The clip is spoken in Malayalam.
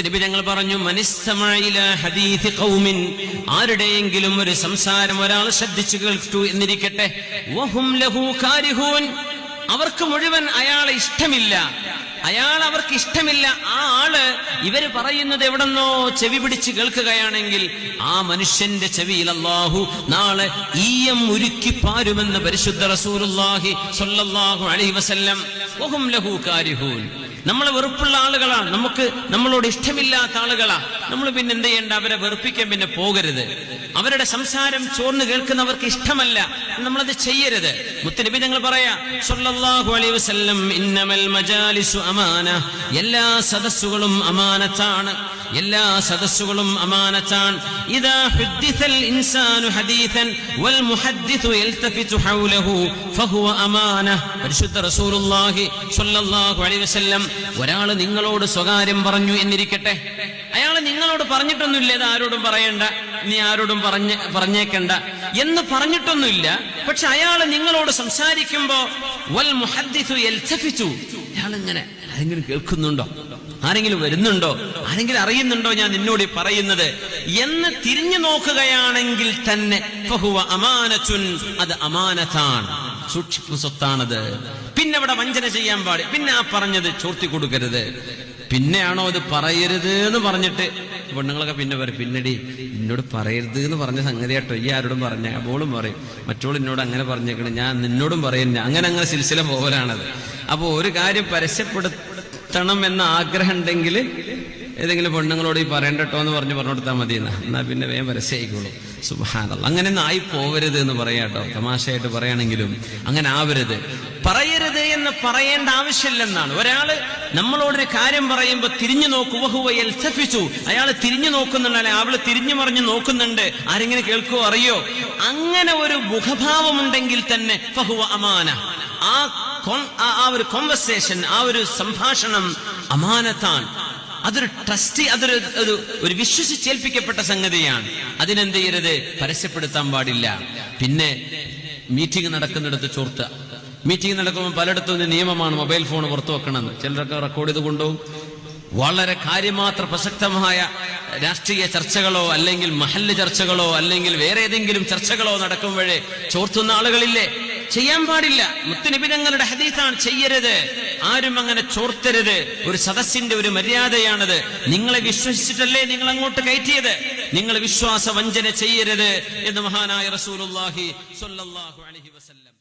മുത്തനബി ഞങ്ങൾ പറഞ്ഞു ഹദീഥി ഖൗമിൻ. ആരുടെയെങ്കിലും ഒരു സംസാരം ഒരാൾ ശ്രദ്ധിച്ചു കേൾക്കൂ എന്നിരിക്കട്ടെ. അവർക്ക് മുഴുവൻ അയാളെ ഇഷ്ടമില്ല. അയാൾ അവർക്ക് ഇഷ്ടമില്ല. ആ ആൾ ഇവർ പറയുന്നത് എവിടെന്നോ ചെവി പിടിച്ച് കേൾക്കുകയാണെങ്കിൽ ആ മനുഷ്യന്റെ ചെവിയിൽ അള്ളാഹു നാളെ ഈയം ഉരുക്കി പാരുമെന്ന് പരിശുദ്ധ റസൂലുള്ളാഹി സ്വല്ലല്ലാഹു അലൈഹി വസല്ലം. ലഹു കാരിഹൂൻ. നമ്മളെ വെറുപ്പുള്ള ആളുകളാണ് നമുക്ക് നമ്മളോട് ഇഷ്ടമില്ലാത്ത ആളുകളാണ് നമ്മൾ പിന്നെ എന്ത് ചെയ്യേണ്ട? അവരെ വെറുപ്പിക്കാൻ പിന്നെ പോകരുത്. അവരുടെ സംസാരം ചോർന്ന് കേൾക്കുന്നവർക്ക് ഇഷ്ടമല്ല. നമ്മളത് ചെയ്യരുത്. മുത്തനബി ഞങ്ങൾ പറയാ സല്ലല്ലാഹു അലൈഹി വസല്ലം മജാലിസു അമാന. എല്ലാ സദസ്സുകളും അമാനത്താണ്. എല്ലാ സദസ്സുകളും അമാനത്താണ്. ഇദാ ഹുദ്ദിസൽ ഇൻസാനു ഹദീസൻ വൽ മുഹദ്ദിസു യൽതഫിതു ഹൗലഹു ഫഹുവ അമാന. പരിശുദ്ധ റസൂലുള്ളാഹി സല്ലല്ലാഹു അലൈഹി വസല്ലം ഒരാൾ നിങ്ങളോട് സ്വകാര്യം പറഞ്ഞു എന്നിരിക്കട്ടെ. അയാൾ നിങ്ങളോട് പറഞ്ഞിട്ടൊന്നുമില്ല ഇത് ആരോടും പറയണ്ട നീ ആരോടും പറഞ്ഞ പറഞ്ഞേക്കണ്ട എന്ന് പറഞ്ഞിട്ടൊന്നുമില്ല. പക്ഷെ അയാൾ നിങ്ങളോട് സംസാരിക്കുമ്പോ വൽ ഇങ്ങനെ ആരെങ്കിലും കേൾക്കുന്നുണ്ടോ? ആരെങ്കിലും വരുന്നുണ്ടോ? ആരെങ്കിലും അറിയുന്നുണ്ടോ ഞാൻ നിന്നോട് പറയുന്നത്? എന്ന് തിരിഞ്ഞു നോക്കുകയാണെങ്കിൽ തന്നെ അമാനത്തുൻ അത് അമാനത്താണ്. സൂക്ഷിപ്പ് സ്വത്താണത് പിന്നെ അവിടെ വഞ്ചന ചെയ്യാൻ പാടി. പിന്നെ ആ പറഞ്ഞത് ചോർത്തി കൊടുക്കരുത്. പിന്നെയാണോ അത് പറയരുത് എന്ന് പറഞ്ഞിട്ട് പെണ്ണുങ്ങളൊക്കെ പിന്നെ പറയും പിന്നടി എന്നോട് പറയരുത് എന്ന് പറഞ്ഞ സംഗതി കേട്ടോ ഈ ആരോടും പറഞ്ഞ അവളും പറയും. മറ്റോൾ എന്നോട് അങ്ങനെ പറഞ്ഞേക്കണം. ഞാൻ നിന്നോടും പറയുന്ന അങ്ങനെ അങ്ങനെ സിൽസില പോകലാണത് അപ്പൊ ഒരു കാര്യം പരസ്യപ്പെടുത്തണം എന്ന ആഗ്രഹം ഉണ്ടെങ്കിൽ ഏതെങ്കിലും പെണ്ണുങ്ങളോട് ഈ പറയണ്ടട്ടോ എന്ന് പറഞ്ഞ് പറഞ്ഞു കൊടുത്താൽ മതി എന്നാ എന്നാ പിന്നെ വേഗം പരസ്യമായിക്കോളൂ. സുബാനല്ല അങ്ങനെ ഒന്നും ആയി പോവരുത് എന്ന് പറയാട്ടോ തമാശയായിട്ട് പറയുകയാണെങ്കിലും അങ്ങനെ ആവരുത്. പറയരുത് എന്ന് പറയേണ്ട ആവശ്യമില്ലെന്നാണ്. ഒരാൾ നമ്മളോടൊരു കാര്യം പറയുമ്പോൾ തിരിഞ്ഞു നോക്കുവഹുവയൽ അയാൾ തിരിഞ്ഞു നോക്കുന്നുണ്ട്. അല്ലെ അവൾ തിരിഞ്ഞു മറിഞ്ഞു നോക്കുന്നുണ്ട്. ആരെങ്കിലും കേൾക്കുവോ അറിയോ? അങ്ങനെ ഒരു മുഖഭാവമുണ്ടെങ്കിൽ തന്നെ ഫഹുവ അമാന. ആ- ആ ഒരു കോൺവെർസേഷൻ ആ ഒരു സംഭാഷണം അമാനത്താണ്. അതൊരു ട്രസ്റ്റ് അതൊരു ഒരു ഒരു വിശ്വസിച്ചേൽപ്പിക്കപ്പെട്ട സംഗതിയാണ്. അതിനെന്ത് ചെയ്യരുത്? പരസ്യപ്പെടുത്താൻ പാടില്ല. പിന്നെ മീറ്റിംഗ് നടക്കുന്നിടത്ത് ചോർത്തുക. മീറ്റിംഗ് നടക്കുമ്പോൾ പലയിടത്തും ഒരു നിയമമാണ്. മൊബൈൽ ഫോൺ പുറത്തു വെക്കണമെന്ന് ചിലരൊക്കെ റെക്കോർഡ് ചെയ്ത് കൊണ്ടുപോകും. വളരെ കാര്യമാത്ര പ്രസക്തമായ രാഷ്ട്രീയ ചർച്ചകളോ അല്ലെങ്കിൽ മഹല്ല് ചർച്ചകളോ അല്ലെങ്കിൽ വേറെ ഏതെങ്കിലും ചർച്ചകളോ നടക്കുമ്പോഴേ ചോർത്തുന്ന ആളുകളില്ലേ? ചെയ്യാൻ പാടില്ല. മുത്തുനിബിതങ്ങളുടെ ഹദീസാണ് ചെയ്യരുത്. ആരും അങ്ങനെ ചോർത്തരുത്. ഒരു സദസ്സിന്റെ ഒരു മര്യാദയാണത്. നിങ്ങളെ വിശ്വസിച്ചിട്ടല്ലേ നിങ്ങൾ അങ്ങോട്ട് കയറ്റിയത്? നിങ്ങൾ വിശ്വാസ വഞ്ചന ചെയ്യരുത് എന്ന് മഹാനായ റസൂലുള്ളാഹി സ്വല്ലല്ലാഹു അലൈഹി വസല്ലം